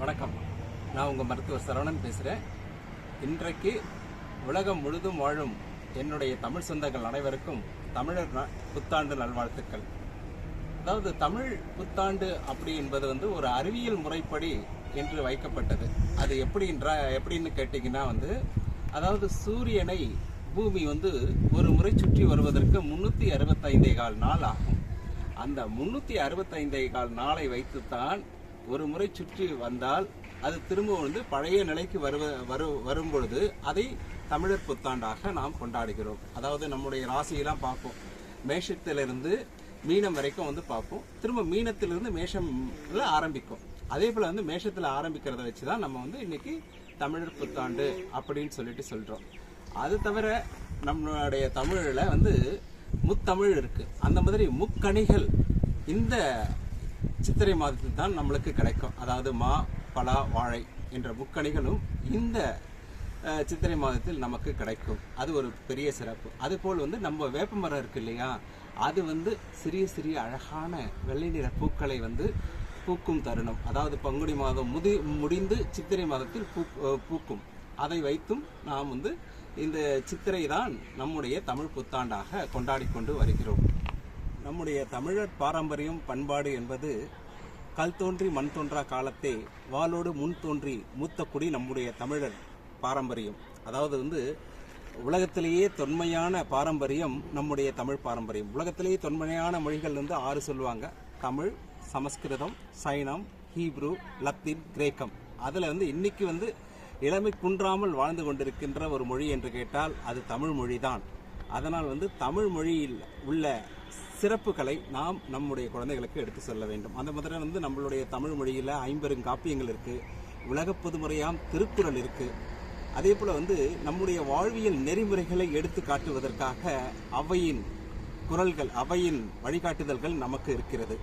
வணக்கம். நான் உங்கள் மருத்துவர் சரவணன் பேசுகிறேன் இன்றைக்கு உலகம் முழுதும் வாழும் என்னுடைய தமிழ் சொந்தங்கள் அனைவருக்கும் தமிழர் புத்தாண்டு நல்வாழ்த்துக்கள். அதாவது தமிழ் புத்தாண்டு அப்படி என்பது வந்து ஒரு அறிவியல் முறைப்படி என்று வைக்கப்பட்டது. அது எப்படின்றா எப்படின்னு கேட்டிங்கன்னா வந்து அதாவது சூரியனை பூமி வந்து ஒரு முறை சுற்றி வருவதற்கு முன்னூற்றி அறுபத்தைந்தே கால் நாள் ஆகும். அந்த முன்னூற்றி அறுபத்தைந்தே கால் நாளை வைத்துத்தான் ஒரு முறை சுற்றி வந்தால் அது திரும்ப வந்து பழைய நிலைக்கு வருவ வரு வரும் பொழுது அதை தமிழர் புத்தாண்டாக நாம் கொண்டாடுகிறோம். அதாவது நம்முடைய ராசியெல்லாம் பார்ப்போம். மேஷத்திலிருந்து மீனம் வரைக்கும் வந்து பார்ப்போம். திரும்ப மீனத்திலிருந்து மேஷம்ல ஆரம்பிக்கும். அதே போல வந்து மேஷத்தில் ஆரம்பிக்கிறத வச்சு தான் நம்ம வந்து இன்னைக்கு தமிழர் புத்தாண்டு அப்படின்னு சொல்லிட்டு சொல்றோம். அது தவிர நம்மளுடைய தமிழில் வந்து முத்தமிழ் இருக்கு. அந்த மாதிரி முக்கணிகள் இந்த சித்திரை மாதத்தில் தான் நம்மளுக்கு கிடைக்கும். அதாவது மா பலா வாழை என்ற முக்கணிகளும் இந்த சித்திரை மாதத்தில் நமக்கு கிடைக்கும். அது ஒரு பெரிய சிறப்பு. அதுபோல் வந்து நம்ம வேப்பமரம் இருக்கு இல்லையா? அது வந்து சிறிய சிறிய அழகான வெள்ளை நிற பூக்களை வந்து பூக்கும் தருணம். அதாவது பங்குனி மாதம் முதி முடிந்து சித்திரை மாதத்தில் பூ பூக்கும். அதை வைத்தும் நாம் வந்து இந்த சித்திரை தான் நம்முடைய தமிழ் புத்தாண்டாக கொண்டாடி கொண்டு வருகிறோம். நம்முடைய தமிழர் பாரம்பரியம் பண்பாடு என்பது கல் தோன்றி மண் தோன்றா காலத்தே வாளோடு முன் தோன்றி மூத்த குடி நம்முடைய தமிழர் பாரம்பரியம். அதாவது வந்து உலகத்திலேயே தொன்மையான பாரம்பரியம் நம்முடைய தமிழ் பாரம்பரியம். உலகத்திலேயே தொன்மையான மொழிகள் வந்து ஆறு சொல்லுவாங்க. தமிழ் சமஸ்கிருதம் சைனம் ஹீப்ரு லத்தீன் கிரேக்கம். அதில் வந்து இன்னைக்கு வந்து இளமை குன்றாமல் வாழ்ந்து கொண்டிருக்கின்ற ஒரு மொழி என்று கேட்டால் அது தமிழ் மொழிதான். அதனால் வந்து தமிழ் மொழியில் உள்ள சிறப்புகளை நாம் நம்முடைய குழந்தைகளுக்கு எடுத்து சொல்ல வேண்டும். அந்த மாதிரி வந்து நம்மளுடைய தமிழ் மொழியில் ஐம்பெருங்காப்பியங்கள் இருக்குது உலக பொதுமுறையாம் திருக்குறள் இருக்குது அதே போல் வந்து நம்முடைய வாழ்வியல் நெறிமுறைகளை எடுத்து காட்டுவதற்காக அவையின் குரல்கள் அவையின் வழிகாட்டுதல்கள் நமக்கு இருக்கிறது.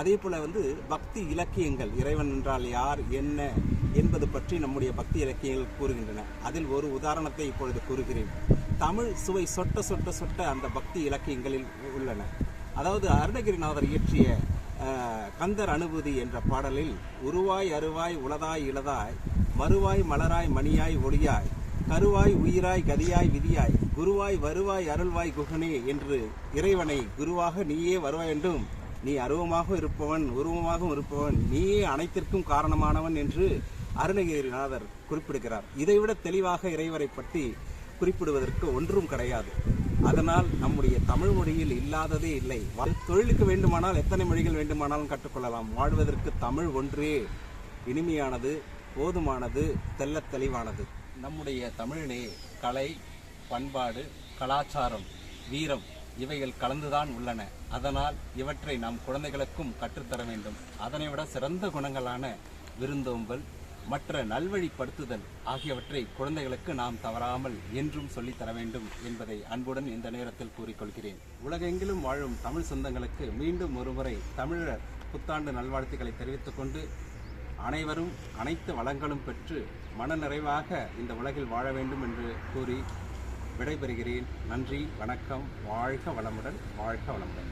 அதே போல் வந்து பக்தி இலக்கியங்கள் இறைவன் என்றால் யார் என்ன என்பது பற்றி நம்முடைய பக்தி இலக்கியங்கள் கூறுகின்றன. அதில் ஒரு உதாரணத்தை இப்பொழுது கூறுகிறேன். தமிழ் சுவை சொட்ட சொட்ட சொட்ட அந்த பக்தி இலக்கியங்களில் உள்ளன. அதாவது அருணகிரிநாதர் இயற்றிய கந்தர் அனுபூதி என்ற பாடலில் உருவாய் அருவாய் உளதாய் இளதாய் மறுவாய் மலராய் மணியாய் ஒளியாய் கருவாய் உயிராய் கதியாய் விதியாய் குருவாய் வருவாய் அருள்வாய் குகனே என்று இறைவனை குருவாக நீயே வருவாய் என்றும் நீ அருவமாக இருப்பவன் உருவமாகவும் இருப்பவன் நீயே அனைத்திற்கும் காரணமானவன் என்று அருணகிரிநாதர் குறிப்பிடுகிறார். இதைவிட தெளிவாக இறைவரை பற்றி குறிப்பிடுவதற்கு ஒன்றும் கிடையாது. அதனால் நம்முடைய தமிழ் மொழியில் இல்லாததே இல்லை. தொழிலுக்கு வேண்டுமானால் எத்தனை மொழிகள் வேண்டுமானாலும் கற்றுக்கொள்ளலாம். வாழ்வதற்கு தமிழ் ஒன்றே இனிமையானது போதுமானது தெள்ளத் தெளிவானது. நம்முடைய தமிழிலே கலை பண்பாடு கலாச்சாரம் வீரம் இவைகள் கலந்துதான் உள்ளன. அதனால் இவற்றை நாம் குழந்தைகளுக்கும் கற்றுத்தர வேண்டும். அதனை விட சிறந்த குணங்களான விருந்தோம்பல் மற்ற நல்வழிப்படுத்துதல் ஆகியவற்றை குழந்தைகளுக்கு நாம் தவறாமல் என்றும் சொல்லித்தர வேண்டும் என்பதை அன்புடன் இந்த நேரத்தில் கூறிக்கொள்கிறேன். உலகெங்கிலும் வாழும் தமிழ் சொந்தங்களுக்கு மீண்டும் ஒருமுறை தமிழர் புத்தாண்டு நல்வாழ்த்துக்களை தெரிவித்துக் கொண்டு அனைவரும் அனைத்து வளங்களும் பெற்று மனநிறைவாக இந்த உலகில் வாழ வேண்டும் என்று கூறி விடைபெறுகிறேன். நன்றி வணக்கம் வாழ்க வளமுடன் வாழ்க வளமுடன்.